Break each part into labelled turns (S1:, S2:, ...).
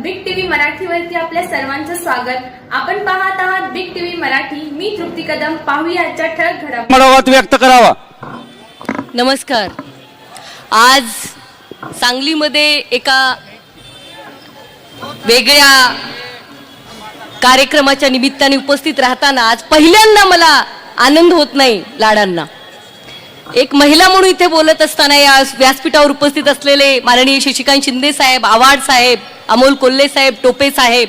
S1: मराठीवरती आपल्या सर्वांचं स्वागत. आपण पाहत आहात बिग टीव्ही मराठी. मी तृप्ती कदम. पाहूया आजच्या ठळक घडामोडी.
S2: मनावात व्यक्त करावा.
S3: नमस्कार. आज सांगलीमध्ये एका वेगळ्या कार्यक्रमाच्या निमित्ताने उपस्थित राहताना आज पहिल्यांदा मला आनंद होत नाही लाडांना. एक महिला म्हणून इथे बोलत असताना या व्यासपीठावर उपस्थित असलेले माननीय शशिकांत शिंदे साहेब आव्हाड साहेब अमोल कोल्हे साहेब टोपे साहेब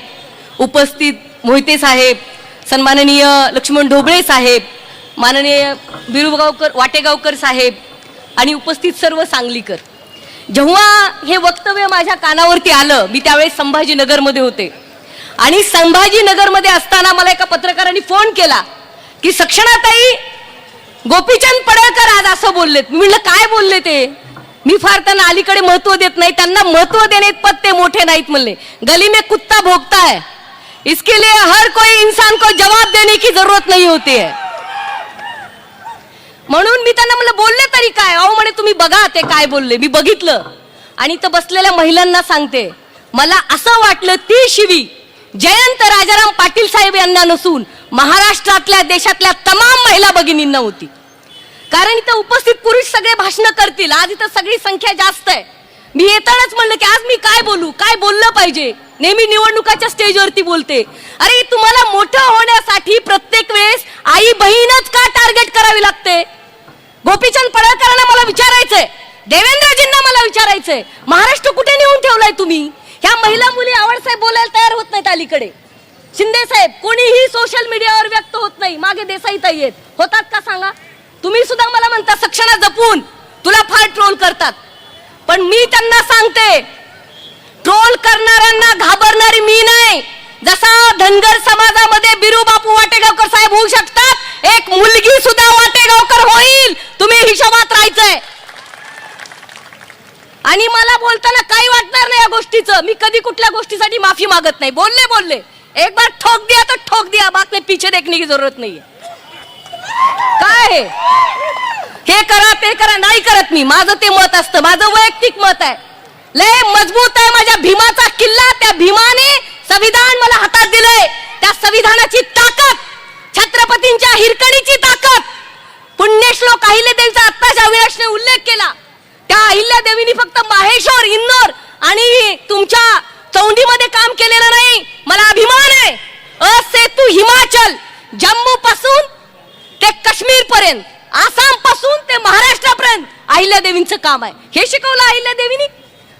S3: उपस्थित मोहिते साहेब सन्माननीय लक्ष्मण ढोबळे साहेब माननीय बिरुगावकर वाटेगावकर साहेब आणि उपस्थित सर्व सांगलीकर. जेव्हा हे वक्तव्य माझ्या कानावरती आलं मी त्यावेळेस संभाजीनगरमध्ये होते. आणि संभाजीनगरमध्ये असताना मला एका पत्रकारांनी फोन केला की सक्षणाताई गोपीचंद पडळकर आज असं बोललेत. मी म्हणलं काय बोलले ते? मी फार त्यांना अलीकडे महत्त्व देत नाही त्यांना महत्त्व देणे पत्ते मोठे नाहीत म्हणले. गली में कुत्ता भोगता है. इसके लिए हर कोई इंसान को जवाब देने की जरूरत नाही होती है. म्हणून मी त्यांना म्हणलं बोलले तरी काय? अहो म्हणे तुम्ही बघा ते काय बोलले. मी बघितलं. आणि तर बसलेल्या महिलांना सांगते मला असं वाटलं ती शिवी जयंत राजाराम पाटील साहेब यांना नसून महाराष्ट्रातल्या देशातल्या तमाम महिला भगिनींना होती. कारण इथं उपस्थित पुरुष सगळे भाषण करतील. आज इथं सगळी संख्या जास्त आहे. मी येतानाच म्हणलं की आज मी काय बोलू? काय बोललं पाहिजे? नेहमी निवडणुकाच्या स्टेजवरती बोलते. अरे तुम्हाला मोठं होण्यासाठी प्रत्येक वेळेस आई बहीणच का टार्गेट करावी लागते? गोपीचंद पडळकरांना मला विचारायचंय. देवेंद्रजींना मला विचारायचंय. महाराष्ट्र कुठे नेऊन ठेवलाय तुम्ही? ह्या महिला मुली आवडसाहेब बोलायला तयार होत नाहीत अलीकडे. शिंदे साहेब कोणीही सोशल मीडियावर व्यक्त होत नाही. मागे देसाई ताई आहेत. होतात का सांगा? तुम्ही सुद्धा मला म्हणता सक्षणा जपून. तुला फार ट्रोल करतात. पण मी त्यांना सांगते ट्रोल करणाऱ्यांना घाबरणारी मी नाही. जसा धनगर समाजामध्ये बिरू बापू वाटेगावकर साहेब होऊ शकतात एक मुलगी सुद्धा वाटेगावकर होईल. तुम्ही हिशोबात राहायचंय. आणि मला बोलताना काही वाटणार नाही या गोष्टीचं. मी कधी कुठल्या गोष्टीसाठी माफी मागत नाही. बोलले बोलले. एक बार ठोक दिया तर ठोक दिया. बात नाही पीछे देखने की जरूरत नाही काय? हे करा ते करा नाही करत मी. माझं ते मत असतं. माझं वैयक्तिक मत आहे. लय मजबूत आहे माझ्या भीमाचा किल्ला. त्या भीमाने संविधान मला हातात दिलंय. त्या संविधानाची ताकद छत्रपतींच्या हिरकणीची ताकद. पुण्यश्लोक अहिल्यादेवीचा आत्ताच्या अविनाशने उल्लेख केला त्या अहिल्यादेवीनी फक्त माहेश्वर इंदोर आणि तुमच्या चौंडीमध्ये काम केलेलं नाही. मला अभिमान आहे. असेतू हिमाचल. जम्मू पासून ते काश्मीर पर्यंत आसामपासून ते महाराष्ट्रापर्यंत अहिल्यादेवींचं काम आहे. हे शिकवलं अहिल्यादेवीनी?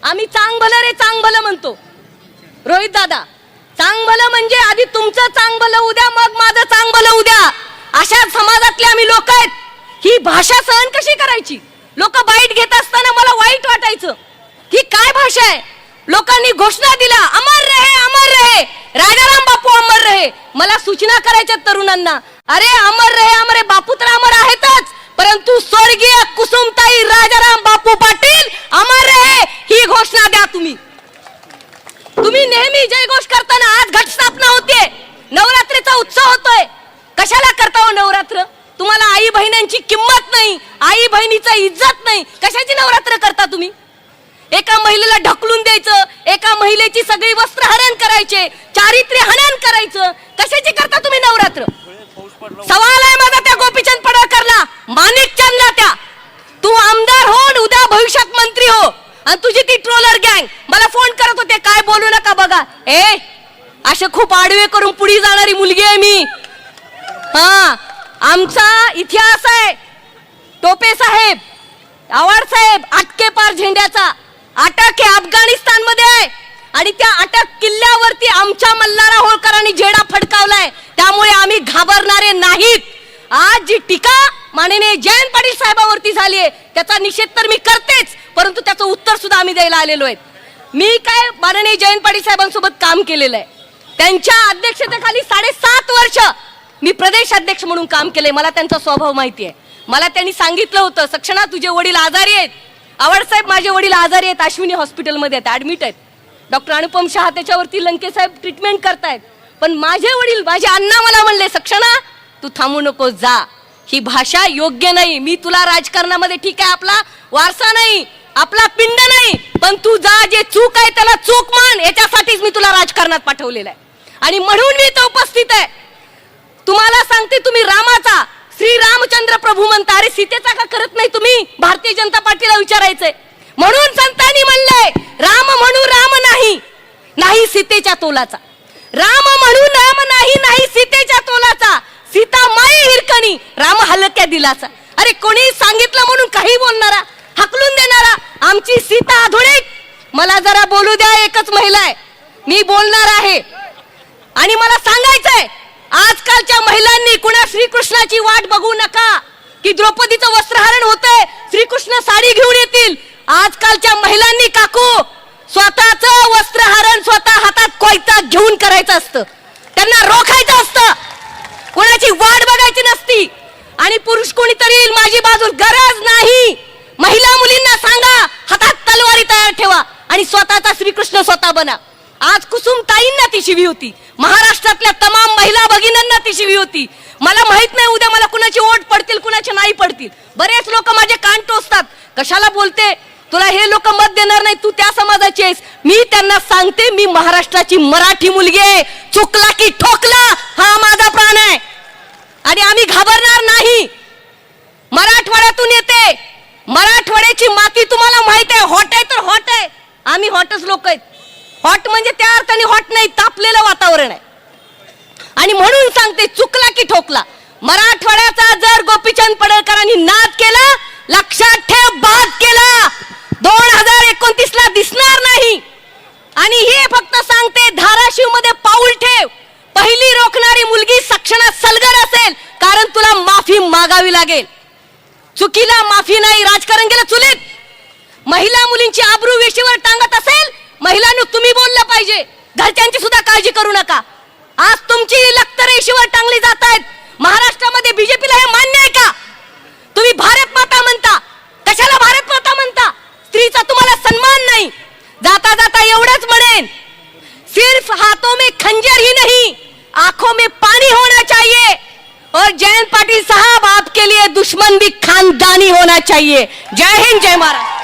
S3: आम्ही चांग भलं रे चांग भलं म्हणतो. रोहित दादा चांग भलं म्हणजे आधी तुमचं चांग भलं उद्या मग माझं चांग भलं उद्या. अशा समाजातले आम्ही लोक आहेत. ही भाषा सहन कशी करायची? लोक बाईट घेत असताना मला वाईट वाटायचं. ही काय भाषा आहे? लोकांनी घोषणा दिला अमर रहे अमर रहे. राजाराम बापू अमर रहे. मला सूचना करायच्या तरुणांना. अरे अमर रे अमर बापू तर अमर आहेतच. परंतु स्वर्गीय कुसुमताई राजाराम बापू पाटील अमर रे ही घोषणा द्या तुम्ही. तुम्ही नेहमी जयघोष करताना आज घटस्थापना होते. नवरात्रीचा उत्सव होतोय. कशाला करता हो नवरात्र? तुम्हाला आई बहिणींची किंमत नाही आई बहिणीचा इज्जत नाही. कशाची नवरात्र करता तुम्ही? एका महिलेला ढकलून द्यायचं एका महिलेची सगळी वस्त्र हरण करायचे चारित्र्य हनन करायचं. कशाची करता तुम्ही नवरात्र? सवाल आहे माझा त्या गोपीचंद पडळकरला. माणिक चंदला त्या. तू आमदार हो उद्या भविष्यात मंत्री हो. आणि तुझी ती ट्रोलर गँग. मला फोन करत होते काय बोलू नका बघा. ए असे खूप आडवे करून पुढे जाणारी मुलगी आहे मी. हा आमचा इतिहास आहे. टोपे साहेब आवाड साहेब आटके पार झेंड्याचा. अटक हे अफगाणिस्तानमध्ये आहे. आणि त्या अटक किल्ल्यावरती आमच्या मल्हारा होळकरांनी झेडा फडकावलाय त्यामुळे आम्ही घाबरणारे नाहीत. आज जी टीका माननीय जयंत पाटील साहेबावरती झाली आहे त्याचा निषेध तर मी करतेच परंतु त्याचं उत्तर सुद्धा आम्ही द्यायला आलेलो आहे मी काय माननीय जयंत पाटील साहेबांसोबत काम केलेलं आहे. त्यांच्या अध्यक्षतेखाली साडेसात वर्ष मी प्रदेश अध्यक्ष म्हणून काम केलंय. मला त्यांचा स्वभाव माहिती आहे. मला त्यांनी सांगितलं होतं सक्षणा तुझे वडील आजारी आहेत. आवड साहेब माझे वडील आजारी आहेत अश्विनी हॉस्पिटलमध्ये आहेत ऍडमिट आहेत. डॉक्टर अनुपम शहा त्याच्यावरती लंकेसाहेब ट्रीटमेंट करतायत. पण माझे वडील माझे अण्णा मला म्हणले सक्षणा तू थांबू नको जा. ही भाषा योग्य नाही. मी तुला राजकारणामध्ये ठीक आहे आपला वारसा नाही आपला पिंड नाही पण तू जा जे चूक आहे त्याला चूक मान. याच्यासाठीच मी तुला राजकारणात पाठवलेला आहे. आणि म्हणून मी इथं उपस्थित आहे. तुम्हाला सांगते तुम्ही रामा रामचंद्र प्रभू म्हणता अरे सीतेचा का करत नाही तुम्ही? भारतीय जनता पार्टीला विचारायचंय. म्हणून संतांनी म्हणलंय राम म्हणू राम नाही. नाही सीतेच्या तोलाचा. राम म्हणू राम नाही नाही सीतेच्या तोलाचा. सीता माई हिरकणी राम हलक्या दिलाचा. अरे कोणी सांगितलं म्हणून काही बोलणारा हकलून देणारा आमची सीता आधुनिक. मला जरा बोलू द्या एकच महिला आहे. मी बोलणार आहे. आणि मला सांगायचंय श्रीकृष्णाची वाट बघू नका की द्रौपदीचं वस्त्रहरण होतंय. श्रीकृष्ण साडी घेऊन येतील. आजकालच्या महिलांनी काकू स्वतःच वस्त्रहरण स्वतः हातात कोयता घेऊन करायचं असतं. त्यांना रोखायचं असतं. कोणाची वाट बघायची नसती. आणि पुरुष कोणीतरी येईल माझी बाजू गरज नाही. महिला मुलींना सांगा हातात तलवारी तयार ठेवा आणि स्वतःचा श्रीकृष्ण स्वतः बना. आज कुसुमताईंना ती शिवी होती. महाराष्ट्रातल्या तमाम महिला भगिनींना ती शिवी होती. मला माहीत नाही उद्या मला कुणाची ओट पडतील कुणाची नाही पडतील. बरेच लोक माझे कान टोचतात. कशाला बोलते? तुला हे लोक मत देणार नाही तू त्या समाजाची आहेस. मी त्यांना सांगते मी महाराष्ट्राची मराठी मुलगी आहे. चुकला की ठोकला हा माझा प्राण आहे. आणि आम्ही घाबरणार नाही. मराठवाड्यातून येते. मराठवाड्याची माती तुम्हाला माहीत आहे हॉट आहे तर हॉट आहे. आम्ही हॉटच लोक आहेत. हॉट म्हणजे त्या अर्थाने हॉट नाही तापलेलं वातावरण आहे. आणि म्हणून सांगते चुकला की ठोकला. मराठवाड्याचा जर गोपीचंद पडळकरांनी ना केला लक्षात ठेव बाद केला दोन हजार एकोणतीस ला दिसणार नाही आणि हे फक्त सांगते धाराशिवमध्ये पाऊल ठेव पहिली रोखणारी मुलगी सक्षणात सलगर असेल कारण तुला माफी मागावी लागेल चुकीला माफी नाही राजकारण गेलं चुलीत महिला मुलींची आबरू वेशीवर टांगत असेल महिलांनी तुम्ही बोललं पाहिजे घरच्यांची सुद्धा काळजी करू नका. आज तुमची लक्त रेशीवर टांगली जात आहेत महाराष्ट्रामध्ये बीजेपीला हे मान्य आहे का? तुम्ही भारत माता म्हणता. कशाला भारत माता म्हणता? स्त्रीचा तुम्हाला सन्मान नाही. जाता जाता एवढंच म्हणेन. सिर्फ हाथों में खंजर ही नहीं आंखों में पानी होना चाहिए. और जयंत पाटिल साहब आपके लिए दुश्मन भी खानदानी होना चाहिए. जय हिंद जय महाराज